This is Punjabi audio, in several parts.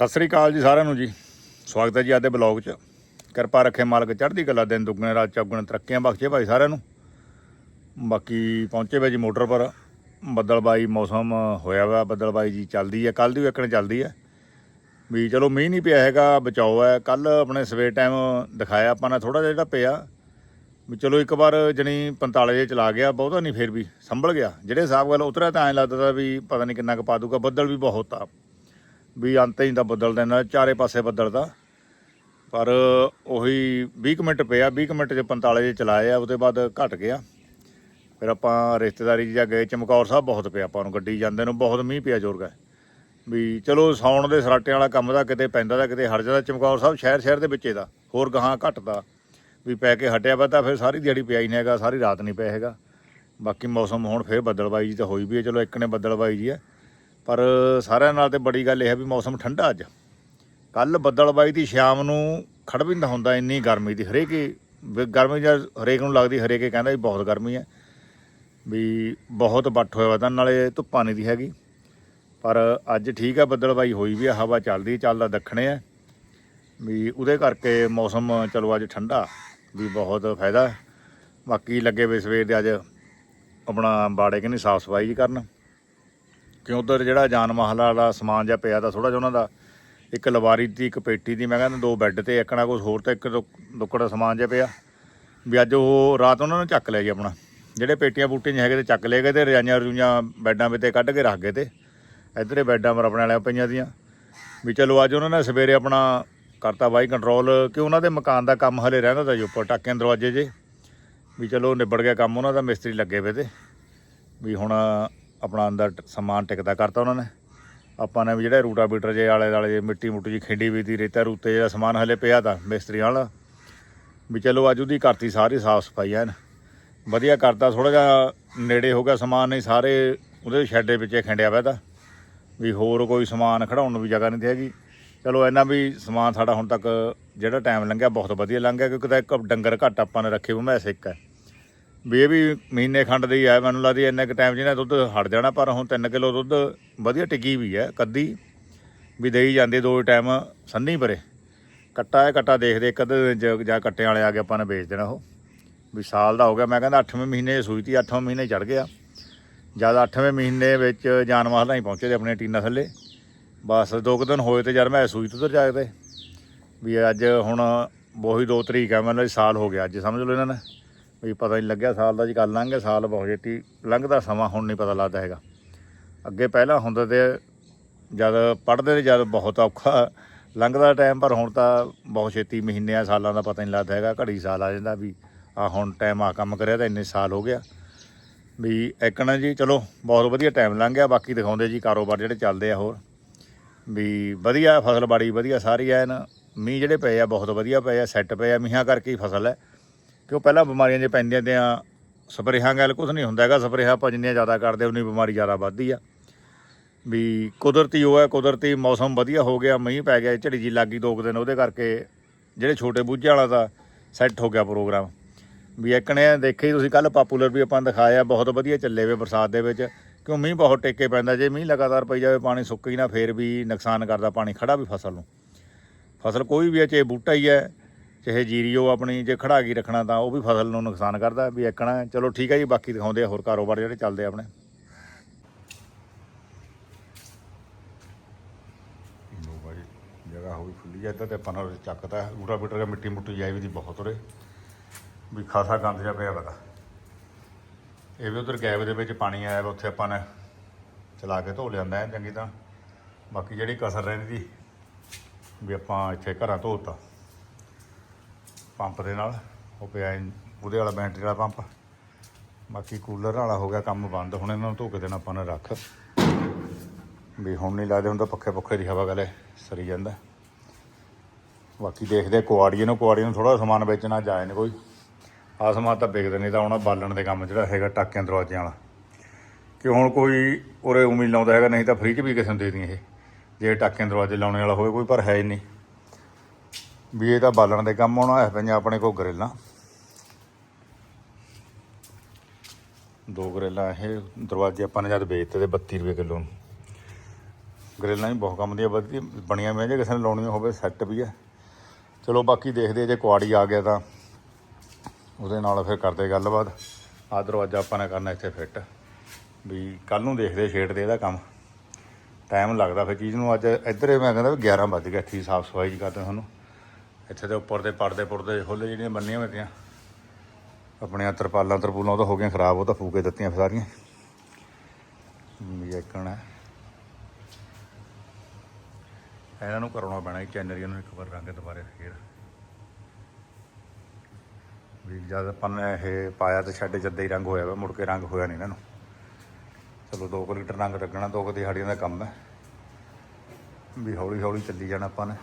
ਸਤਿ ਸ੍ਰੀ ਅਕਾਲ ਜੀ ਸਾਰਿਆਂ ਨੂੰ ਜੀ। ਸਵਾਗਤ ਹੈ ਜੀ ਅੱਜ ਦੇ ਬਲੌਗ 'ਚ। ਕਿਰਪਾ ਰੱਖੇ ਮਾਲਕ ਚੜ੍ਹਦੀ ਕਲਾ ਦਿਨ ਦੁੱਗਣੇ ਰਾਤ ਚੌਗੁਣੇ ਤਰੱਕੀਆਂ ਬਖਸ਼ੇ ਭਾਈ ਸਾਰਿਆਂ ਨੂੰ। ਬਾਕੀ ਪਹੁੰਚੇ ਵੇ ਜੀ ਮੋਟਰ ਪਰ। ਬੱਦਲਬਾਈ ਮੌਸਮ ਹੋਇਆ ਵਾ, ਬੱਦਲਬਾਈ ਜੀ ਚੱਲਦੀ ਹੈ ਕੱਲ ਦੀ ਵੇਖਣ ਚੱਲਦੀ ਹੈ। ਵੀ ਚਲੋ ਮੀਂਹ ਨਹੀਂ ਪਿਆ ਹੈਗਾ, ਬਚਾਓ ਹੈ। ਕੱਲ ਆਪਣੇ ਸਵੇਰ ਟਾਈਮ ਦਿਖਾਇਆ ਆਪਾਂ ਨੇ ਥੋੜਾ ਜਿਹਾ ਜਿਹੜਾ ਪਿਆ। ਵੀ ਚਲੋ ਇੱਕ ਵਾਰ ਜਣੀ 45 ਜੇ ਚਲਾ ਗਿਆ, ਬਹੁਤਾ ਨਹੀਂ, ਫੇਰ ਵੀ ਸੰਭਲ ਗਿਆ। ਜਿਹੜੇ ਹਿਸਾਬ ਗੱਲ ਉਤਰਿਆ ਤਾਂ ਐਂ ਲੱਗਦਾ ਵੀ ਪਤਾ ਨਹੀਂ ਕਿੰਨਾ ਕੁ ਪਾ ਦੂਗਾ, ਬੱਦਲ ਵੀ ਬਹੁਤ ਆ। ਵੀ ਅੰਤ ਹੀ ਤਾਂ ਬੱਦਲ ਦੇ ਚਾਰੇ ਪਾਸੇ ਬੱਦਲ ਦਾ ਪਰ ਉਹੀ 20 ਕੁ ਮਿੰਟ ਪਿਆ 20 ਕੁ ਮਿੰਟ ਚ 45 ਜੇ ਚਲਾਏ ਆ, ਉਹਦੇ ਬਾਅਦ ਘਟ ਗਿਆ। ਫਿਰ ਆਪਾਂ ਰਿਸ਼ਤੇਦਾਰੀ 'ਚ ਜਾ ਗਏ, ਚਮਕੌਰ ਸਾਹਿਬ ਬਹੁਤ ਪਿਆ ਆਪਾਂ ਨੂੰ, ਗੱਡੀ ਜਾਂਦੇ ਨੂੰ ਬਹੁਤ ਮੀਂਹ ਪਿਆ ਜ਼ੋਰ ਗਾ ਵੀ ਚਲੋ ਸੌਣ ਦੇ ਸਰਾਟਿਆਂ ਵਾਲਾ ਕੰਮ ਦਾ, ਕਿਤੇ ਪੈਂਦਾ ਦਾ, ਕਿਤੇ ਹਟ ਜਾਂਦਾ, ਚਮਕੌਰ ਸਾਹਿਬ ਸ਼ਹਿਰ ਸ਼ਹਿਰ ਦੇ ਵਿੱਚ ਦਾ ਹੋਰ ਗਾਹਾਂ ਘਟਦਾ। ਵੀ ਪੈ ਕੇ ਹਟਿਆ ਵਾ ਤਾਂ ਫਿਰ ਸਾਰੀ ਦਿਹਾੜੀ ਪਿਆ ਹੀ ਨਹੀਂ ਹੈਗਾ, ਸਾਰੀ ਰਾਤ ਨਹੀਂ ਪਿਆ ਹੈਗਾ। ਬਾਕੀ ਮੌਸਮ ਹੁਣ ਫਿਰ ਬੱਦਲਬਾਈ ਜੀ ਤਾਂ ਹੋਈ ਵੀ ਹੈ, ਚਲੋ ਇੱਕ ਨੇ ਬੱਦਲਬਾਈ ਜੀ ਹੈ। ਪਰ ਸਾਰਿਆਂ ਨਾਲ ਤੇ ਬੜੀ ਗੱਲ ਇਹ ਹੈ ਵੀ ਮੌਸਮ ਠੰਡਾ ਅੱਜ। ਕੱਲ ਬੱਦਲਬਾਈ ਦੀ ਸ਼ਾਮ ਨੂੰ ਖੜਵਿੰਦਾ ਹੁੰਦਾ, ਇੰਨੀ ਗਰਮੀ ਦੀ ਹਰੇਕ ਹੀ- ਗਰਮੀ ਜਦ ਹਰੇਕ ਨੂੰ ਲੱਗਦੀ, ਹਰੇਕ ਕਹਿੰਦਾ ਵੀ ਬਹੁਤ ਗਰਮੀ ਹੈ। ਵੀ ਬਹੁਤ ਵੱਟ ਹੋਇਆ ਵਾ ਤਾਂ ਨਾਲੇ ਧੁੱਪਾਂ ਨਹੀਂ ਦੀ ਹੈਗੀ। ਪਰ ਅੱਜ ਠੀਕ ਆ, ਬੱਦਲਬਾਈ ਹੋਈ ਵੀ ਆ, ਹਵਾ ਚੱਲਦੀ, ਚੱਲਦਾ ਦੱਖਣੇ ਹੈ ਵੀ ਉਹਦੇ ਕਰਕੇ ਮੌਸਮ ਚਲੋ ਅੱਜ ਠੰਡਾ, ਵੀ ਬਹੁਤ ਫਾਇਦਾ। ਬਾਕੀ ਲੱਗੇ ਵੇ ਸਵੇਰ ਦੇ ਅੱਜ ਆਪਣਾ ਬਾੜੇ ਕਹਿੰਦੇ ਸਾਫ਼ ਸਫ਼ਾਈ ਕਰਨ। ਕਿਉਂ ਉਧਰ ਜਿਹੜਾ ਜਾਨ ਮਹਲ ਵਾਲਾ ਸਮਾਨ ਜਿਹਾ ਪਿਆ ਤਾਂ ਥੋੜਾ ਜਿਹਾ ਉਹਨਾਂ ਦਾ, ਇੱਕ ਲਵਾਰੀ ਦੀ, ਇੱਕ ਪੇਟੀ ਦੀ, ਮੈਂ ਕਹਿੰਦਾ ਦੋ ਬੈੱਡ ਤੇ ਇੱਕਣਾ ਕੁਝ ਹੋਰ ਤੇ ਇੱਕ ਦੋ- ਦੁੱਕੜ ਸਮਾਨ ਜਿਹਾ ਪਿਆ। ਵੀ ਅੱਜ ਉਹ ਰਾਤ ਉਹਨਾਂ ਨੇ ਚੱਕ ਲਿਆ ਜੀ ਆਪਣਾ। ਜਿਹੜੇ ਪੇਟੀਆਂ ਬੂਟੀਆਂ ਜਿਹੇ ਹੈਗੇ ਤੇ ਚੱਕ ਲਏ ਗਏ ਤੇ ਰਜਾਈਆਂ ਰਜੂਈਆਂ ਬੈੱਡਾਂ 'ਤੇ ਕੱਢ ਕੇ ਰੱਖ ਗਏ ਤੇ। ਇੱਧਰੇ ਬੈੱਡਾਂ ਪਰ ਆਪਣੇ ਵਾਲਿਆਂ ਪਈਆਂ ਦੀਆਂ। ਵੀ ਚਲੋ ਅੱਜ ਉਹਨਾਂ ਨੇ ਸਵੇਰੇ ਆਪਣਾ ਕਰਤਾ ਬਾਈ ਕੰਟਰੋਲ ਕਿ ਉਹਨਾਂ ਦੇ ਮਕਾਨ ਦਾ ਕੰਮ ਹਲੇ ਰਹਿੰਦਾ ਤਾਂ ਜੀ ਉੱਪਰ, ਟਾਕਿਆਂ ਦਰਵਾਜ਼ੇ ਜੇ। ਵੀ ਚਲੋ ਨਿਬੜ ਗਿਆ ਕੰਮ ਉਹਨਾਂ ਦਾ, ਮਿਸਤਰੀ ਲੱਗੇ ਵੇ ਤੇ। ਵੀ ਹੁਣ ਆਪਣਾ ਅੰਦਰ ਟ- ਸਮਾਨ ਟਿਕਦਾ ਕਰਤਾ ਉਹਨਾਂ ਨੇ। ਆਪਾਂ ਨੇ ਵੀ ਜਿਹੜੇ ਰੂਟਾਵੀਟਰ ਜੇ ਆਲੇ ਦਾਲੇ ਜੇ ਮਿੱਟੀ ਮੁੱਟੀ ਜੀ ਖਿੰਡੀ ਵੀ ਤੀ ਰੇਤਾ ਰੂਤੇ ਜਿਹੜਾ ਸਮਾਨ ਹਲੇ ਪਿਆ ਤਾਂ ਮਿਸਤਰੀ ਵਾਲਾ ਵੀ ਚਲੋ ਅੱਜ ਉਹਦੀ ਕਰਤੀ ਸਾਰੀ ਸਾਫ਼ ਸਫ਼ਾਈ ਐਨ ਵਧੀਆ ਕਰਤਾ ਥੋੜਾ ਜਿਹਾ ਨੇੜੇ ਹੋ ਗਿਆ ਸਮਾਨ, ਨਹੀਂ ਸਾਰੇ ਉਹਦੇ ਸ਼ੈੱਡ ਦੇ ਵਿੱਚ ਖਿੰਡਿਆ ਪਿਆ ਤਾਂ। ਵੀ ਹੋਰ ਕੋਈ ਸਮਾਨ ਖੜਾਉਣ ਨੂੰ ਵੀ ਜਗ੍ਹਾ ਨਹੀਂ ਤੇ ਹੈਗੀ। ਚਲੋ ਇਹਨਾਂ ਵੀ ਸਮਾਨ ਸਾਡਾ ਹੁਣ ਤੱਕ ਜਿਹੜਾ ਟਾਈਮ ਲੰਘਿਆ, ਬਹੁਤ ਵਧੀਆ ਲੰਘਿਆ, ਕਿਉਂਕਿ ਤਾਂ ਇੱਕ ਡੰਗਰ ਘੱਟ ਆਪਾਂ ਨੇ ਰੱਖੇ ਉਹ ਮੈਂ ਸਿੱਕ ਹੈ। ਵੀ ਇਹ ਵੀ ਮਹੀਨੇ ਖੰਡ ਦੀ ਹੈ ਮੈਨੂੰ ਲੱਗਦੀ ਇੰਨੇ ਕ ਟਾਈਮ ਜਿਹਨਾਂ ਦੁੱਧ ਹਟ ਜਾਣਾ, ਪਰ ਹੁਣ 3 ਕਿਲੋ ਦੁੱਧ ਵਧੀਆ ਟਿੱਕੀ ਵੀ ਹੈ ਕੱਦੀ ਵੀ ਦੇਈ ਜਾਂਦੇ ਦੋ ਟਾਈਮ ਸੰਨੀ ਪਰੇ। ਕੱਟਾ ਹੈ ਕੱਟਾ ਦੇਖਦੇ, ਇੱਕ ਅੱਧੇ ਜ- ਜਾਂ ਕੱਟਿਆਂ ਵਾਲੇ ਆ ਕੇ ਆਪਾਂ ਨੇ ਵੇਚ ਦੇਣਾ ਉਹ। ਵੀ ਸਾਲ ਦਾ ਹੋ ਗਿਆ, ਮੈਂ ਕਹਿੰਦਾ 8ਵੇਂ ਮਹੀਨੇ ਸੂਈ ਤੀ 8ਵੇਂ ਮਹੀਨੇ ਚੜ ਗਿਆ। ਜਦ 8ਵੇਂ ਮਹੀਨੇ ਵਿੱਚ ਜਾਨਵਾਲਾਂ ਹੀ ਪਹੁੰਚੇ ਤੇ ਆਪਣੇ ਟੀਨਾ ਥੱਲੇ। ਬਸ ਦੋ ਕੁ ਦਿਨ ਹੋਏ ਤੇ ਯਾਰ ਮੈਂ ਸੂਈ ਤੋਂ ਉਧਰ ਜਾਗਦੇ। ਵੀ ਅੱਜ ਹੁਣ ਉਹੀ 2 ਤਰੀਕ ਹੈ ਮੈਨੂੰ ਸਾਲ ਹੋ ਗਿਆ, ਅੱਜ ਸਮਝ ਲਓ ਇਹਨਾਂ ਨੇ। ਵੀ ਪਤਾ ਨਹੀਂ ਲੱਗਿਆ, ਸਾਲ ਦਾ ਜੀ ਕੱਲ ਲੰਘ ਗਿਆ, ਸਾਲ ਬਹੁਤ ਛੇਤੀ ਲੰਘਦਾ, ਸਮਾਂ ਹੁਣ ਨਹੀਂ ਪਤਾ ਲੱਗਦਾ ਹੈਗਾ। ਅੱਗੇ ਪਹਿਲਾਂ ਹੁੰਦਾ ਤੇ ਜਦ ਪੜ੍ਹਦੇ ਤੇ ਜਦ ਬਹੁਤ ਔਖਾ ਲੰਘਦਾ ਟਾਈਮ ਪਰ ਹੁਣ ਤਾਂ ਬਹੁਤ ਛੇਤੀ ਮਹੀਨਿਆਂ ਸਾਲਾਂ ਦਾ ਪਤਾ ਨਹੀਂ ਲੱਗਦਾ ਹੈਗਾ, ਘੜੀ ਸਾਲ ਆ ਜਾਂਦਾ ਵੀ ਆ ਹੁਣ ਟਾਈਮ ਆ ਕੰਮ ਕਰਿਆ ਤਾਂ ਇੰਨੇ ਸਾਲ ਹੋ ਗਿਆ। ਵੀ ਐਕਣਾ ਜੀ, ਚਲੋ, ਬਹੁਤ ਵਧੀਆ ਟਾਈਮ ਲੰਘ ਗਿਆ, ਬਾਕੀ ਦਿਖਾਉਂਦੇ ਜੀ ਕਾਰੋਬਾਰ ਜਿਹੜੇ ਚੱਲਦੇ ਆ ਹੋਰ। ਵੀ ਵਧੀਆ ਫਸਲ ਬਾੜੀ, ਵਧੀਆ ਸਾਰੀ ਐਨ, ਮੀਂਹ ਜਿਹੜੇ ਪਏ ਆ, ਬਹੁਤ ਵਧੀਆ ਪਏ ਆ ਸੈੱਟ ਪਏ ਆ, ਮੀਂਹਾਂ ਕਰਕੇ ਹੀ ਫਸਲ ਹੈ। ਕਿ ਉਹ ਪਹਿਲਾਂ ਬਿਮਾਰੀਆਂ ਜੇ ਪੈਂਦੀਆਂ ਤੇ ਆ, ਸਪਰੇਹਾਂ ਗੱਲ ਕੁਝ ਨਹੀਂ ਹੁੰਦਾ ਹੈਗਾ, ਸਪਰੇਹਾਂ ਆਪਾਂ ਜਿੰਨੀਆਂ ਜ਼ਿਆਦਾ ਕਰਦੇ ਉਨੀ ਬਿਮਾਰੀ ਜ਼ਿਆਦਾ ਵੱਧਦੀ ਆ। ਵੀ ਕੁਦਰਤੀ ਉਹ ਹੈ, ਕੁਦਰਤੀ ਮੌਸਮ ਵਧੀਆ ਹੋ ਗਿਆ, ਮੀਂਹ ਪੈ ਗਿਆ, ਝੜੀ ਜੀ ਲੱਗੀ ਦੋ ਕੁ ਦਿਨ, ਉਹਦੇ ਕਰਕੇ ਜਿਹੜੇ ਛੋਟੇ ਬੂਝੇ ਵਾਲਾ ਦਾ ਸੈੱਟ ਹੋ ਗਿਆ ਪ੍ਰੋਗਰਾਮ ਵੀ ਇੱਕਣੇ ਦੇਖੇ ਹੀ, ਤੁਸੀਂ ਕੱਲ ਪਾਪੂਲਰ ਵੀ ਆਪਾਂ ਦਿਖਾਇਆ ਬਹੁਤ ਵਧੀਆ ਚੱਲੇ ਵੇ ਬਰਸਾਤ ਦੇ ਵਿੱਚ। ਕਿਉਂ ਮੀਂਹ ਬਹੁਤ ਟੇਕੇ ਪੈਂਦਾ, ਜੇ ਮੀਂਹ ਲਗਾਤਾਰ ਪਈ ਜਾਵੇ, ਪਾਣੀ ਸੁੱਕ ਹੀ ਨਾ, ਫੇਰ ਵੀ ਨੁਕਸਾਨ ਕਰਦਾ ਪਾਣੀ ਖੜਾ ਵੀ ਫਸਲ ਨੂੰ। ਫਸਲ ਕੋਈ ਵੀ ਹੈ, ਚਾਹੇ ਬੂਟਾ ਹੀ ਹੈ ਚਾਹੇ ਜੀਰੀ ਉਹ ਆਪਣੀ ਜੇ ਖੜਾ ਕੇ ਰੱਖਣਾ ਤਾਂ ਉਹ ਵੀ ਫਸਲ ਨੂੰ ਨੁਕਸਾਨ ਕਰਦਾ ਵੀ ਇੱਕਣਾ ਚਲੋ ਠੀਕ ਹੈ ਜੀ, ਬਾਕੀ ਦਿਖਾਉਂਦੇ ਆ ਹੋਰ ਕਾਰੋਬਾਰ ਜਿਹੜੇ ਚੱਲਦੇ ਆ ਆਪਣੇ। ਜਗ੍ਹਾ ਹੋ ਗਈ ਖੁੱਲੀ ਹੈ ਇੱਧਰ ਤੇ ਆਪਾਂ ਨਾਲ ਚੱਕਦਾ ਰੂਟਾ ਬਿਟਰ ਦਾ ਮਿੱਟੀ ਮੁੱਟੀ ਜਾਈ ਵੀ ਦੀ ਬਹੁਤ ਉਰੇ। ਵੀ ਖਾਸਾ ਗੰਦ ਜਿਹਾ ਪਿਆ ਪਤਾ ਇਹ ਵੀ ਉਧਰ ਗੈਬ ਦੇ ਵਿੱਚ ਪਾਣੀ ਆਇਆ ਉੱਥੇ ਆਪਾਂ ਨੇ ਚਲਾ ਕੇ ਧੋ ਲਿਆਂਦਾ ਹੈ, ਚੰਗੀ ਤਰ੍ਹਾਂ। ਬਾਕੀ ਜਿਹੜੀ ਕਸਰ ਰਹਿੰਦੀ ਵੀ ਆਪਾਂ ਇੱਥੇ ਘਰਾਂ ਧੋਤਾ। ਪੰਪ ਦੇ ਨਾਲ। ਉਹ ਪਿਆ ਉਹਦੇ ਵਾਲਾ ਬੈਟਰੀ ਵਾਲਾ ਪੰਪ। ਬਾਕੀ ਕੂਲਰ ਵਾਲਾ ਹੋ ਗਿਆ, ਕੰਮ ਬੰਦ। ਹੁਣ ਇਹਨਾਂ ਨੂੰ ਧੋ ਕੇ ਦੇਣਾ ਆਪਾਂ ਨੇ ਰੱਖ। ਵੀ ਹੁਣ ਨਹੀਂ ਲੱਗਦੇ, ਹੁਣ ਤਾਂ ਪੱਖੇ ਪੱਖੇ ਦੀ ਹਵਾ ਗਲੇ ਸਰੀ ਜਾਂਦਾ। ਬਾਕੀ ਦੇਖਦੇ ਕੁਆੜੀਏ ਨੂੰ ਕੁਆੜੀਏ ਨੂੰ ਥੋੜਾ ਸਮਾਨ ਵੇਚਣਾ ਜਾਏ ਨੇ ਕੋਈ। ਆਹ ਸਮਾਨ ਤਾਂ ਵਿਕਦੇ ਨਹੀਂ, ਤਾਂ ਹੁਣ ਬਾਲਣ ਦੇ ਕੰਮ ਜਿਹੜਾ ਹੈਗਾ, ਟਾਕਿਆਂ ਦਰਵਾਜ਼ਿਆਂ ਵਾਲਾ। ਕਿ ਹੁਣ ਕੋਈ ਉਰੇ ਉਮੀਦ ਲਾਉਂਦਾ ਹੈਗਾ, ਨਹੀਂ ਤਾਂ ਫ੍ਰੀ 'ਚ ਵੀ ਕਿਸੇ ਨੂੰ ਦੇ ਦੀਆਂ ਇਹ। ਜੇ ਟਾਕਿਆਂ ਦਰਵਾਜ਼ੇ ਲਾਉਣੇ ਵਾਲਾ ਹੋਵੇ, ਕੋਈ ਪਰ ਹੈ ਹੀ ਨਹੀਂ। ਵੀ ਇਹ ਤਾਂ ਬਾਲਣ ਦੇ ਕੰਮ ਆਉਣਾ ਹੈ ਪਈਆਂ ਆਪਣੇ ਕੋਲ ਗਰੇਲਾਂ। ਦੋ ਗਰੇਲਾਂ, ਇਹ ਦਰਵਾਜ਼ੇ ਆਪਾਂ ਨੇ ਜਦ ਵੇਚਤੇ ਤੇ 32 ਰੁਪਏ ਕਿਲੋ ਨੂੰ। ਗਰੇਲਾਂ ਵੀ ਬਹੁਤ ਕੰਮ ਦੀਆਂ, ਵਧੀਆ ਬਣੀਆਂ ਹੋਈਆਂ ਜੇ ਕਿਸੇ ਨੇ ਲਾਉਣੀਆਂ ਹੋਵੇ, ਸੈੱਟ ਵੀ ਹੈ ਚਲੋ ਬਾਕੀ ਦੇਖਦੇ ਜੇ ਕੁਆੜੀ ਆ ਗਿਆ ਤਾਂ ਉਹਦੇ ਨਾਲ ਫਿਰ ਕਰਦੇ ਗੱਲਬਾਤ। ਆਹ ਦਰਵਾਜ਼ਾ ਆਪਾਂ ਨੇ ਕਰਨਾ ਇੱਥੇ ਫਿੱਟ। ਵੀ ਕੱਲ ਨੂੰ ਦੇਖਦੇ, ਛੇੜਦੇ ਇਹਦਾ ਕੰਮ। ਟਾਈਮ ਲੱਗਦਾ ਫਿਰ ਚੀਜ਼ ਨੂੰ। ਅੱਜ ਇੱਧਰ ਮੈਂ ਕਹਿੰਦਾ ਵੀ 11 ਵੱਜ ਗਿਆ ਇੱਥੇ ਹੀ ਸਾਫ਼ ਸਫ਼ਾਈ ਕਰਦੇ ਤੁਹਾਨੂੰ। ਇੱਥੇ ਦੇ ਉੱਪਰ ਦੇ ਪਰਦੇ ਪੁਰਦੇ ਖੋਲੇ ਜਿਹੜੀਆਂ ਬੰਨੀਆਂ ਹੋਈਆਂ ਆਪਣੀਆਂ ਤਰਪਾਲਾਂ ਤਰਪੂਲਾਂ ਉਹ ਤਾਂ ਹੋ ਗਈਆਂ ਖਰਾਬ, ਉਹ ਤਾਂ ਫੂਕੇ ਦਿੱਤੀਆਂ ਸਾਰੀਆਂ। ਵੀ ਇੱਕਣ ਹੈ ਇਹਨਾਂ ਨੂੰ ਕਰਾਉਣਾ ਪੈਣਾ ਇਹ ਚੈਨਰੀਆਂ ਨੂੰ ਇੱਕ ਵਾਰ ਰੰਗ ਦੁਬਾਰੇ ਫੇਰ। ਵੀ ਜਦ ਆਪਾਂ ਨੇ ਇਹ ਪਾਇਆ ਤੇ ਛੱਡੇ ਜੱਦੇ ਹੀ ਰੰਗ ਹੋਇਆ ਵਾ, ਮੁੜ ਕੇ ਰੰਗ ਹੋਇਆ ਨਹੀਂ ਇਹਨਾਂ ਨੂੰ। ਚਲੋ 2 ਲੀਟਰ ਰੰਗ ਲੱਗਣਾ, ਦੋ ਕੁ ਦਿਹਾੜੀਆਂ ਦਾ ਕੰਮ ਹੈ। ਵੀ ਹੌਲੀ ਹੌਲੀ ਚੱਲੀ ਜਾਣਾ ਆਪਾਂ ਨੇ।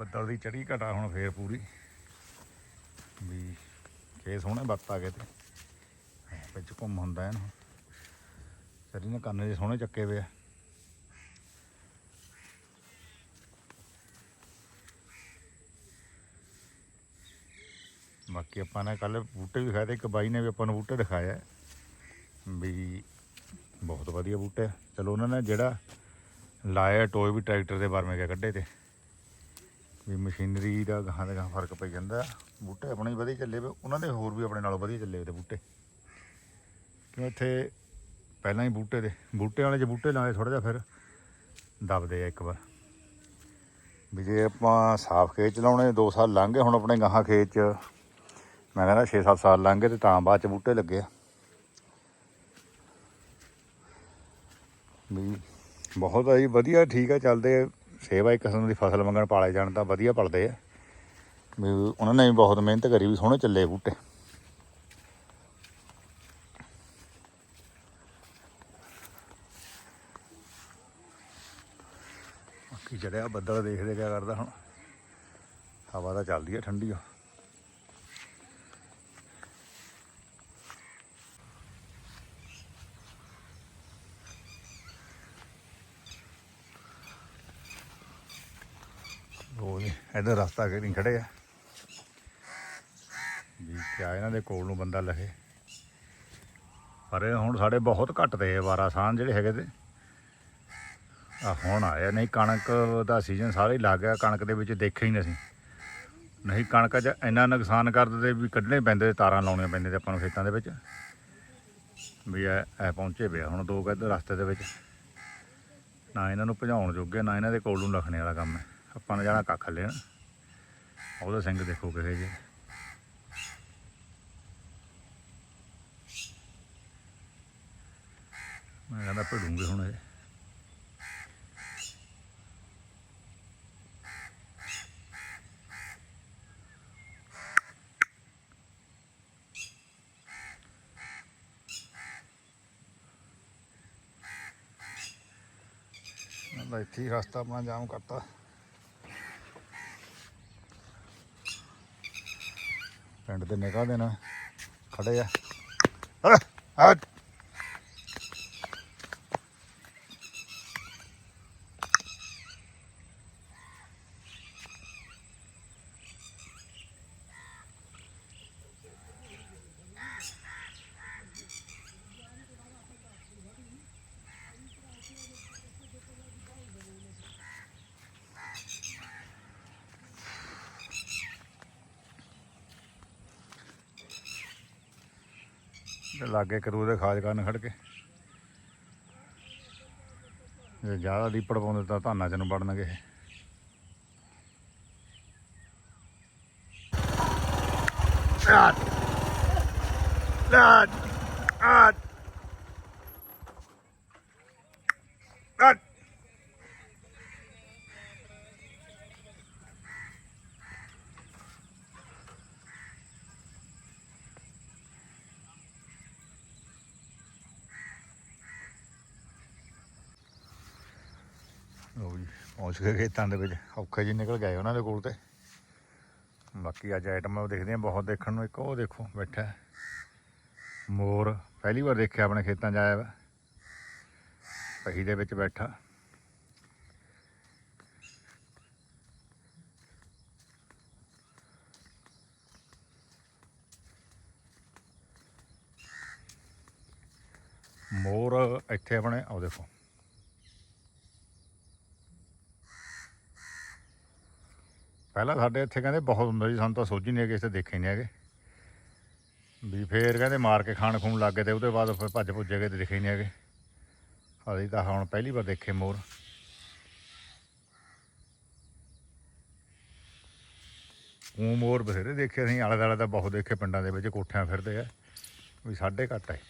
ਬੱਦਲ ਦੀ ਚੜੀ ਘਟਾ ਹੁਣ ਫੇਰ ਪੂਰੀ। ਵੀ ਕੇ ਸੋਹਣੇ ਬੱਤ ਆ ਗਏ ਤੇ। ਵਿੱਚ ਘੁੰਮ ਹੁੰਦਾ ਇਹਨੂੰ। ਨਾ ਸਰੀ ਨੇ ਕੰਨ ਦੇ ਸੋਹਣੇ ਚੱਕੇ ਵੇ ਆ। ਬਾਕੀ ਆਪਾਂ ਨੇ ਕੱਲ ਬੂਟੇ ਵੀ ਖਾਏ ਤੇ ਇੱਕ ਬਾਈ ਨੇ ਵੀ ਆਪਾਂ ਨੂੰ ਬੂਟੇ ਦਿਖਾਇਆ। ਵੀ ਬਹੁਤ ਵਧੀਆ ਬੂਟੇ ਆ। ਚਲੋ ਉਹਨਾਂ ਨੇ ਜਿਹੜਾ ਲਾਇਆ ਟੋਏ ਵੀ ਟਰੈਕਟਰ ਦੇ ਬਾਰੇ ਗਿਆ ਕੱਢੇ ਤੇ। ਵੀ ਮਸ਼ੀਨਰੀ ਦਾ ਗਾਹਾਂ ਦੇ ਗਾਹਾਂ ਫ਼ਰਕ ਪਈ ਜਾਂਦਾ। ਬੂਟੇ ਆਪਣੇ ਵਧੀਆ ਚੱਲੇ ਵੇ ਉਹਨਾਂ ਦੇ ਹੋਰ ਵੀ ਆਪਣੇ ਨਾਲੋਂ ਵਧੀਆ ਚੱਲੇ ਤੇ ਬੂਟੇ। ਕਿਉਂ ਇੱਥੇ ਪਹਿਲਾਂ ਹੀ ਬੂਟੇ ਦੇ ਬੂਟੇ ਵਾਲੇ ਜੇ ਬੂਟੇ ਲਾਏ ਥੋੜਾ ਜਿਹਾ ਫਿਰ ਦਬਦੇ ਆ ਇੱਕ ਵਾਰ। ਵੀ ਜੇ ਆਪਾਂ ਸਾਫ਼ ਖੇਤ ਲਾਉਣੇ 2 ਸਾਲ ਲੰਘ ਗਏ ਹੁਣ ਆਪਣੇ ਗਾਹਾਂ ਖੇਤ ਚ। ਮੈਂ ਕਹਿੰਦਾ 6-7 ਸਾਲ ਲੰਘ ਗਏ ਤੇ ਤਾਂ ਬਾਅਦ ਚ ਬੂਟੇ ਲੱਗੇ ਆ। ਵੀ ਬਹੁਤ ਆ ਜੀ, ਵਧੀਆ ਠੀਕ ਆ, ਚੱਲਦੇ ਆ। ਸੇਵਾ ਇੱਕ ਕਿਸਮ ਦੀ ਫਸਲ ਮੰਗਣ ਪਾਲੇ ਜਾਣ ਤਾਂ ਵਧੀਆ ਪਲਦੇ ਆ। ਵੀ ਉਹਨਾਂ ਨੇ ਵੀ ਬਹੁਤ ਮਿਹਨਤ ਕਰੀ ਵੀ ਸੋਹਣੇ ਚੱਲੇ ਬੂਟੇ। ਬਾਕੀ ਚੜਿਆ ਬੱਦਲ ਦੇਖਦੇ ਕਿਆ ਕਰਦਾ ਹੁਣ। ਹਵਾ ਤਾਂ ਚੱਲਦੀ ਆ, ਠੰਡੀ ਆ ਉਹ ਜੀ ਇਧਰ ਰਸਤਾ ਕਿ ਨਹੀਂ ਖੜੇ ਆ। ਵੀ ਕਿਆ ਇਹਨਾਂ ਦੇ ਕੋਲ ਨੂੰ ਬੰਦਾ ਲਹੇ ਪਰ ਇਹ ਹੁਣ ਸਾਡੇ ਬਹੁਤ ਘੱਟ ਤੇ ਵਾਰਾਸਾਨ ਜਿਹੜੇ ਹੈਗੇ ਤੇ। ਆ ਹੁਣ ਆਇਆ, ਨਹੀਂ ਕਣਕ ਦਾ ਸੀਜ਼ਨ ਸਾਰੇ ਹੀ ਲੱਗ ਗਿਆ, ਕਣਕ ਦੇ ਵਿੱਚ ਦੇਖਿਆ ਹੀ ਨਹੀਂ ਅਸੀਂ। ਨਹੀਂ ਕਣਕ 'ਚ ਇੰਨਾ ਨੁਕਸਾਨ ਕਰ ਦਿੰਦੇ ਵੀ ਕੱਢਣੇ ਪੈਂਦੇ, ਤਾਰਾਂ ਲਾਉਣੀਆਂ ਪੈਂਦੀਆਂ ਤੇ ਆਪਾਂ ਨੂੰ ਖੇਤਾਂ ਦੇ ਵਿੱਚ। ਵੀ ਐ ਐ ਪਹੁੰਚੇ ਪਿਆ ਹੁਣ ਦੋ ਕੁ ਰਸਤੇ ਦੇ ਵਿੱਚ। ਨਾ ਇਹਨਾਂ ਨੂੰ ਭਜਾਉਣ ਜੋਗੇ, ਨਾ ਇਹਨਾਂ ਦੇ ਕੋਲ ਨੂੰ ਰੱਖਣੇ ਵਾਲਾ ਕੰਮ ਹੈ। ਆਪਾਂ ਨੇ ਜਾਣਾ ਕੱਖ ਲੈਣ ਉਹਦੇ ਸਿੰਘ ਦੇਖੋ ਕਿਹੇ ਜੇ ਮੈਂ ਕਹਿੰਦਾ ਭੜੂਗੇ ਹੁਣ ਇਹ। ਇੱਥੇ ਹੀ ਰਸਤਾ ਆਪਣਾ ਜਾਮ ਕਰਤਾ। ਪਿੰਡ ਦੇ ਨਿਕਲ ਦੇਣਾ ਖੜੇ ਆ। ਆ ਲਾਗੇ ਕਰੂ ਦੇ ਖਾਜ ਕਰਨ ਖੜ ਕੇ। ਜੇ ਜ਼ਿਆਦਾ ਦੀਪੜ ਪਾਉਂਦੇ ਤਾਂ ਧਾਨਾ ਚ ਨੂੰ ਵੜਨਗੇ ਇਹ। ਆਟ ਆਟ ਫਸ ਖੇਤਾਂ ਦੇ ਵਿੱਚ। ਔਖੇ ਜੀ ਨਿਕਲ ਗਏ ਉਹਨਾਂ ਦੇ ਕੋਲ ਤੇ। ਬਾਕੀ ਅੱਜ ਆਈਟਮਾਂ ਦੇਖਦੇ ਆ, ਬਹੁਤ ਦੇਖਣ ਨੂੰ ਇੱਕ ਉਹ ਦੇਖੋ, ਬੈਠਾ ਮੋਰ, ਪਹਿਲੀ ਵਾਰ ਦੇਖਿਆ ਆਪਣੇ ਖੇਤਾਂ 'ਚ ਆਇਆ ਵਾ। ਪਹੀ ਦੇ ਵਿੱਚ ਬੈਠਾ। ਮੋਰ ਇੱਥੇ ਆਪਣੇ ਆਓ ਦੇਖੋ। ਪਹਿਲਾਂ ਸਾਡੇ ਇੱਥੇ ਕਹਿੰਦੇ ਬਹੁਤ ਹੁੰਦਾ ਸੀ, ਸਾਨੂੰ ਤਾਂ ਸੋਝੀ ਨਹੀਂ ਹੈਗੇ ਕਿਸੇ ਦੇਖੇ ਨਹੀਂ ਹੈਗੇ। ਵੀ ਫੇਰ ਕਹਿੰਦੇ ਮਾਰ ਕੇ ਖਾਣ ਖੂਣ ਲੱਗ ਗਏ ਤੇ ਉਹਦੇ ਬਾਅਦ ਫਿਰ ਭੱਜ ਭੁੱਜੇ ਗਏ ਤੇ ਦਿਖੇ ਨਹੀਂ ਹੈਗੇ। ਅਸੀਂ ਤਾਂ ਹੁਣ ਪਹਿਲੀ ਵਾਰ ਦੇਖੇ ਮੋਰ। ਉਹ ਮੋਰ ਬਥੇਰੇ ਦੇਖੇ ਅਸੀਂ, ਆਲੇ ਦੁਆਲੇ ਤਾਂ ਬਹੁਤ ਦੇਖੇ, ਪਿੰਡਾਂ ਦੇ ਵਿੱਚ ਕੋਠਿਆਂ ਫਿਰਦੇ ਆ, ਵੀ ਸਾਡੇ ਘੱਟ ਹੈ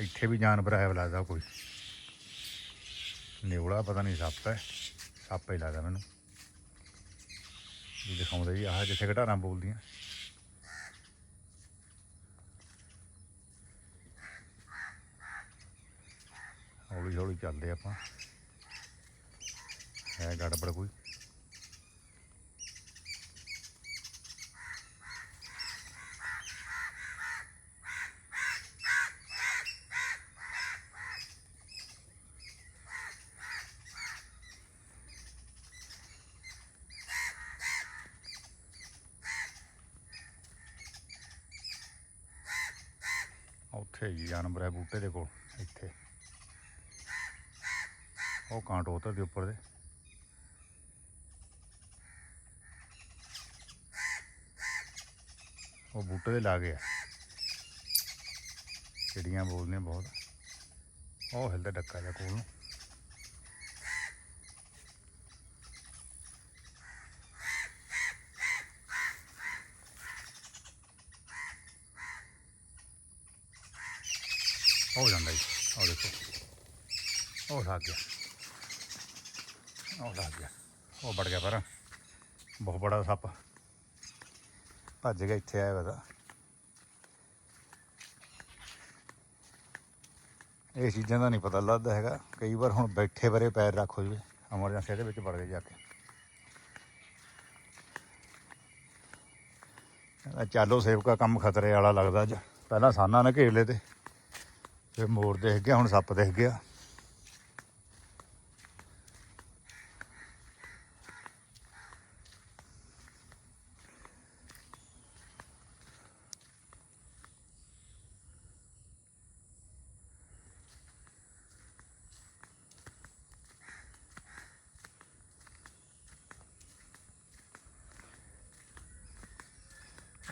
ਇੱਥੇ ਵੀ ਜਾਨਵਰ ਹੈ ਲੱਗਦਾ ਕੋਈ। ਨਿਉਲਾ ਪਤਾ ਨਹੀਂ ਸੱਪ ਹੈ। ਸੱਪ ਹੀ ਲੱਗਦਾ ਮੈਨੂੰ। ਵੀ ਦਿਖਾਉਂਦੇ ਜੀ ਆਹ ਜਿੱਥੇ ਘਟਾਰਾਂ ਬੋਲਦੀਆਂ। ਹੌਲੀ ਹੌਲੀ ਚੱਲਦੇ ਆਪਾਂ। ਹੈ ਗੜਬੜ ਕੋਈ। ਉੱਥੇ ਹੈ ਬੂਟੇ ਦੇ ਕੋਲ, ਇੱਥੇ। ਉਹ ਕਾਂਟ ਉਤਰ ਦੇ ਉੱਪਰ ਦੇ। ਉਹ ਬੂਟੇ ਦੇ ਲਾਗੇ ਆ। ਚਿੜੀਆਂ ਬੋਲਦੀਆਂ ਬਹੁਤ। ਉਹ ਹਿਲਦਾ ਡੱਕਾ ਜਿਹਾ ਕੋਲ ਨੂੰ ਹੋ ਜਾਂਦਾ ਜੀ ਉਹ ਦੇਖੋ ਉਹ ਲੱਗ ਗਿਆ। ਉਹ ਲੱਗ ਗਿਆ। ਉਹ ਵੜ ਗਿਆ ਪਰ। ਬਹੁਤ ਬੜਾ ਸੱਪ। ਭੱਜ ਗਿਆ ਇੱਥੇ ਆਇਆ ਵਦਾ ਇਹ ਚੀਜ਼ਾਂ ਦਾ ਨਹੀਂ ਪਤਾ ਲੱਗਦਾ ਹੈਗਾ। ਕਈ ਵਾਰ ਹੁਣ ਬੈਠੇ ਬਰੇ ਪੈਰ ਰੱਖੋ ਜੀ। ਐਮਰਜੈਂਸੀ ਦੇ ਵਿੱਚ ਵੜ ਗਏ ਜਾ ਕੇ। ਕਹਿੰਦਾ, ਚਾਲੋ ਸੇਵਕਾ ਕੰਮ ਖਤਰੇ ਵਾਲਾ ਲੱਗਦਾ ਅੱਜ। ਪਹਿਲਾਂ ਸਾਨਾ ਨੇ ਘੇਰ ਲਏ ਤੇ। ਫਿਰ ਮੋਰ ਦੇਖ ਗਿਆ, ਹੁਣ ਸੱਪ ਦੇਖ ਗਿਆ।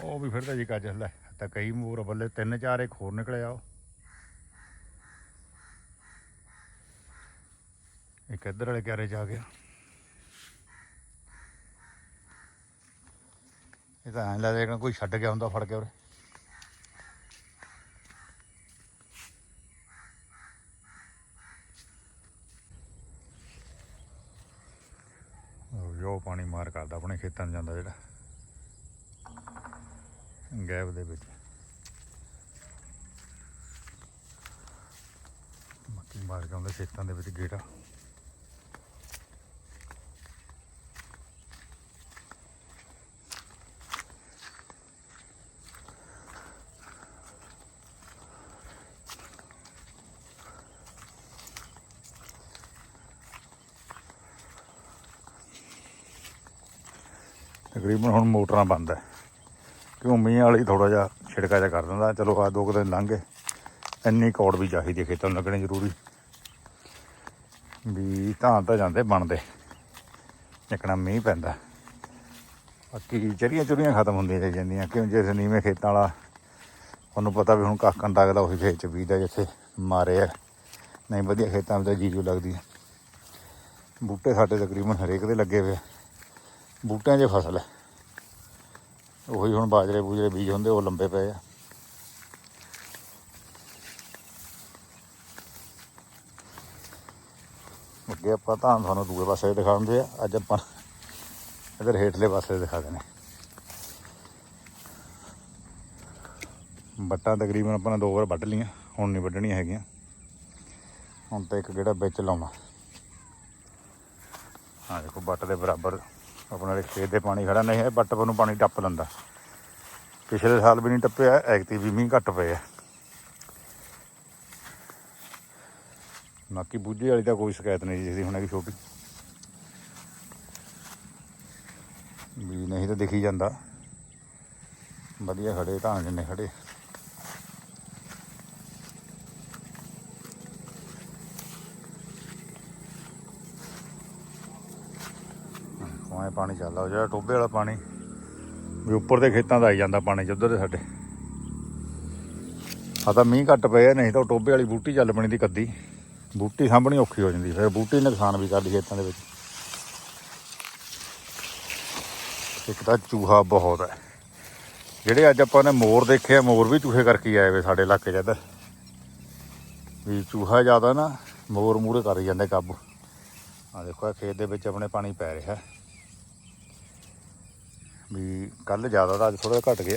ਉਹ ਵੀ ਫਿਰਦਾ ਜੀ ਕੱਜ ਲੈ, ਤਾਂ ਕਈ ਮੋਰ ਬੱਲੇ, ਤਿੰਨ ਚਾਰ ਇੱਕ ਹੋਰ ਨਿਕਲਿਆ ਉਹ। ਇੱਕ ਇੱਧਰ ਵਾਲੇ ਕਿਆਰੇ ਚ ਆ ਗਿਆ। ਇਹ ਤਾਂ ਐਂ ਲੱਗਦਾ ਕੋਈ ਛੱਡ ਗਿਆ ਹੁੰਦਾ ਫੜ ਕੇ ਉਰੇ। ਜੋ ਪਾਣੀ ਮਾਰ ਕਰਦਾ ਆਪਣੇ ਖੇਤਾਂ ਨੂੰ ਜਾਂਦਾ ਜਿਹੜਾ। ਗੈਪ ਦੇ ਵਿੱਚ। ਮੱਕੀ ਮਾਰ ਕੇ ਆਉਂਦਾ ਖੇਤਾਂ ਦੇ ਵਿੱਚ ਗੇੜਾ। ਤਕਰੀਬਨ ਹੁਣ ਮੋਟਰਾਂ ਬੰਦ ਹੈ। ਕਿਉਂ ਮੀਂਹ ਵਾਲੀ ਥੋੜਾ ਜਿਹਾ ਛਿੜਕਾ ਜਿਹਾ ਕਰ ਦਿੰਦਾ। ਚਲੋ ਆ ਦੋ ਕੁ ਦਿਨ ਲੰਘ। ਗਏ ਇੰਨੀ ਕੌੜ ਵੀ ਚਾਹੀਦੀ ਹੈ ਖੇਤਾਂ ਨੂੰ ਲੱਗਣੀ ਜ਼ਰੂਰੀ। ਵੀ ਧਾਨ ਤਾਂ ਜਾਂਦੇ ਬਣਦੇ। ਜਿਕਣਾ ਮੀਂਹ ਪੈਂਦਾ। ਬਾਕੀ ਚਰੀਆਂ ਚੁਰੀਆਂ ਖਤਮ ਹੁੰਦੀਆਂ ਜਾਈ ਜਾਂਦੀਆਂ। ਕਿਉਂ ਜੇ ਨੀਵੇਂ ਖੇਤਾਂ ਵਾਲਾ ਤੁਹਾਨੂੰ ਪਤਾ ਵੀ ਹੁਣ ਕੱਖ ਲੱਗਦਾ ਉਹੀ ਖੇਤ ਚ ਬੀਜਦਾ ਜਿੱਥੇ ਮਾਰੇ ਆ। ਨਹੀਂ, ਵਧੀਆ ਖੇਤਾਂ ਵਿੱਚ ਜੀਜੂ ਲੱਗਦੀ ਹੈ ਬੂਟੇ ਸਾਡੇ ਤਕਰੀਬਨ ਹਰੇਕ ਦੇ ਲੱਗੇ ਹੋਏ ਬੂਟਿਆਂ 'ਚ ਫਸਲ ਹੈ ਉਹੀ ਹੁਣ ਬਾਜਰੇ ਬੂਜਰੇ ਬੀਜ ਹੁੰਦੇ, ਉਹ ਲੰਬੇ ਪਏ ਆ। ਅੱਗੇ ਆਪਾਂ ਤਾਂ ਤੁਹਾਨੂੰ ਦੂਏ ਪਾਸੇ ਦਿਖਾਉਂਦੇ ਆ, ਅੱਜ ਆਪਾਂ ਇਧਰ ਹੇਠਲੇ ਪਾਸੇ ਦਿਖਾ ਦੇਣੇ। ਬੱਟਾਂ ਤਕਰੀਬਨ ਆਪਾਂ ਨੇ ਦੋ ਵਾਰ ਵੱਢ ਲੀਆਂ ਹੁਣ ਨਹੀਂ ਵੱਢਣੀਆਂ ਹੈਗੀਆਂ। ਹੁਣ ਤਾਂ ਇੱਕ ਗੇੜਾ ਵਿੱਚ ਲਾਉਣਾ। ਹਾਂ ਦੇਖੋ ਬੱਟ ਦੇ ਬਰਾਬਰ ਆਪਣੇ ਦੇ ਖੇਤ ਦੇ ਪਾਣੀ ਖੜਾ ਨਹੀਂ ਹੈ ਬੱਟ ਨੂੰ ਪਾਣੀ ਟੱਪ ਲੈਂਦਾ। ਪਿਛਲੇ ਸਾਲ ਵੀ ਨਹੀਂ ਟੱਪਿਆ ਐਕਤੀ ਵੀ ਮੀਂਹ ਘੱਟ ਪਏ ਆ ਬਾਕੀ ਬੂਝੇ ਵਾਲੀ ਤਾਂ ਕੋਈ ਸ਼ਿਕਾਇਤ ਨਹੀਂ ਜਿਸਦੀ ਹੁਣ ਕਿ ਛੋਟੀ। ਵੀ ਨਹੀਂ ਤਾਂ ਦਿਖੀ ਜਾਂਦਾ। ਵਧੀਆ ਖੜੇ ਧਾਨ ਜਿੰਨੇ ਖੜੇ ਦੇਖੋ ਐ ਪਾਣੀ ਚੱਲਦਾ ਉਹ ਜਿਹੜਾ ਟੋਬੇ ਵਾਲਾ ਪਾਣੀ, ਵੀ ਉੱਪਰ ਦੇ ਖੇਤਾਂ ਦਾ ਆਈ ਜਾਂਦਾ ਪਾਣੀ, ਜਿੱਧਰ ਦੇ ਸਾਡੇ। ਆ ਤਾਂ ਮੀਂਹ ਘੱਟ ਪਏ ਨਹੀਂ ਤਾਂ ਉਹ ਟੋਬੇ ਵਾਲੀ ਬੂਟੀ ਚੱਲ ਬਣੀ ਦੀ ਕੱਦੀ। ਬੂਟੀ ਸਾਂਭਣੀ ਔਖੀ ਹੋ ਜਾਂਦੀ, ਫਿਰ ਬੂਟੀ ਨੁਕਸਾਨ ਵੀ ਕਰਦੀ ਖੇਤਾਂ ਦੇ ਵਿੱਚ। ਇੱਕ ਤਾਂ ਚੂਹਾ ਬਹੁਤ ਹੈ। ਜਿਹੜੇ ਅੱਜ ਆਪਾਂ ਨੇ ਮੋਰ ਦੇਖੇ ਆ, ਮੋਰ ਵੀ ਚੂਹੇ ਕਰਕੇ ਆਏ ਵੇ ਸਾਡੇ ਇਲਾਕੇ 'ਚ ਇੱਧਰ। ਵੀ ਚੂਹਾ ਜ਼ਿਆਦਾ ਨਾ ਮੋਰ ਮੂਰੇ ਕਰ ਜਾਂਦੇ ਕਾਬੂ। ਆ ਦੇਖੋ ਇਹ ਖੇਤ ਦੇ ਵਿੱਚ ਆਪਣੇ ਪਾਣੀ ਪੈ ਰਿਹਾ। ਵੀ ਕੱਲ ਜ਼ਿਆਦਾ ਤਾਂ ਅੱਜ ਥੋੜਾ ਘਟ ਗਿਆ।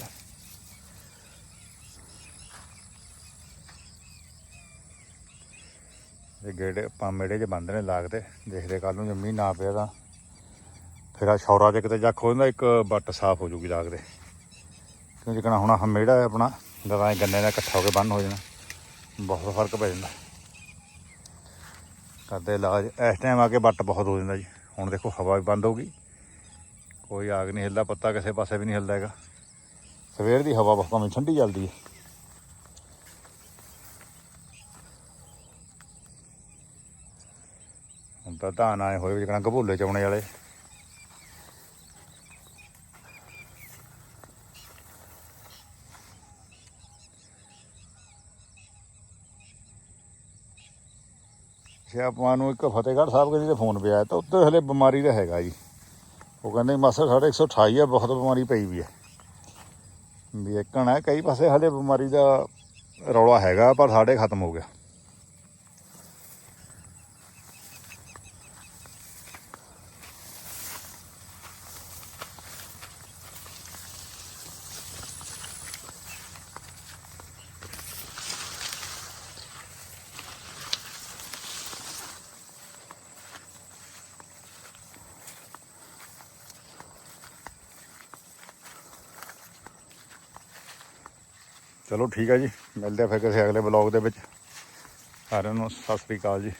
ਇਹ ਗੇੜੇ ਆਪਾਂ ਮੇੜੇ 'ਚ ਬੰਦ ਨੇ ਲਾਗਦੇ ਦੇਖਦੇ ਕੱਲ ਨੂੰ ਜੇ ਮੀਂਹ ਨਾ ਪਿਆ ਤਾਂ ਫਿਰ ਆ ਸ਼ੌਰਾ 'ਚ ਕਿਤੇ ਜੱਖ ਹੋ ਜਾਂਦਾ ਇੱਕ ਬੱਟ ਸਾਫ਼ ਹੋ ਜੂਗੀ ਲਾਗਦੇ ਕਿਉਂਕਿ ਜਿਕਣਾ ਹੁਣ ਆਹ ਮੇੜਾ ਹੈ ਆਪਣਾ ਜਦੋਂ ਗੰਨੇ ਦਾ ਇਕੱਠਾ ਹੋ ਕੇ ਬੰਨ ਹੋ ਜਾਣਾ, ਬਹੁਤ ਫ਼ਰਕ ਪੈ ਜਾਂਦਾ। ਕਰਦੇ ਇਲਾਜ, ਇਸ ਟਾਈਮ ਆ ਕੇ ਬੱਟ ਬਹੁਤ ਹੋ ਜਾਂਦਾ ਜੀ। ਹੁਣ ਦੇਖੋ ਹਵਾ ਵੀ ਬੰਦ ਹੋ ਗਈ। ਕੋਈ ਆਗ ਨਹੀਂ ਹਿਲਦਾ, ਪੱਤਾ ਕਿਸੇ ਪਾਸੇ ਵੀ ਨਹੀਂ ਹਿਲਦਾ ਹੈਗਾ। ਸਵੇਰ ਦੀ ਹਵਾ ਬਹੁਤ ਭਾਵੇਂ ਠੰਡੀ ਚੱਲਦੀ ਹੈ। ਹੁਣ ਤਾਂ ਧਾਨ ਆਏ ਹੋਏ ਜਿਕਣਾ ਘਬੂਲੇ ਚਾਉਣੇ ਵਾਲੇ। ਜੇ ਆਪਾਂ ਨੂੰ ਇੱਕ ਫਤਿਹਗੜ੍ਹ ਸਾਹਿਬ ਕਹਿੰਦੇ ਫੋਨ ਪਿਆ, ਤਾਂ ਉੱਤੇ ਹਲੇ ਬਿਮਾਰੀ ਦਾ ਹੈਗਾ ਜੀ। ਉਹ ਕਹਿੰਦੇ ਮਾਸਰ ਸਾਡੇ 128 ਆ, ਬਹੁਤ ਬਿਮਾਰੀ ਪਈ ਵੀ ਹੈ ਵੀ ਇੱਕਣ ਹੈ ਕਈ ਪਾਸੇ ਹਲੇ ਬਿਮਾਰੀ ਦਾ ਰੌਲਾ ਹੈਗਾ, ਪਰ ਸਾਡੇ ਖਤਮ ਹੋ ਗਿਆ। ਚਲੋ ਠੀਕ ਹੈ ਜੀ, ਮਿਲਦੇ ਆ ਫਿਰ ਕਿਸੇ ਅਗਲੇ ਬਲੌਗ ਦੇ ਵਿੱਚ। ਸਾਰਿਆਂ ਨੂੰ ਸਤਿ ਸ੍ਰੀ ਅਕਾਲ ਜੀ।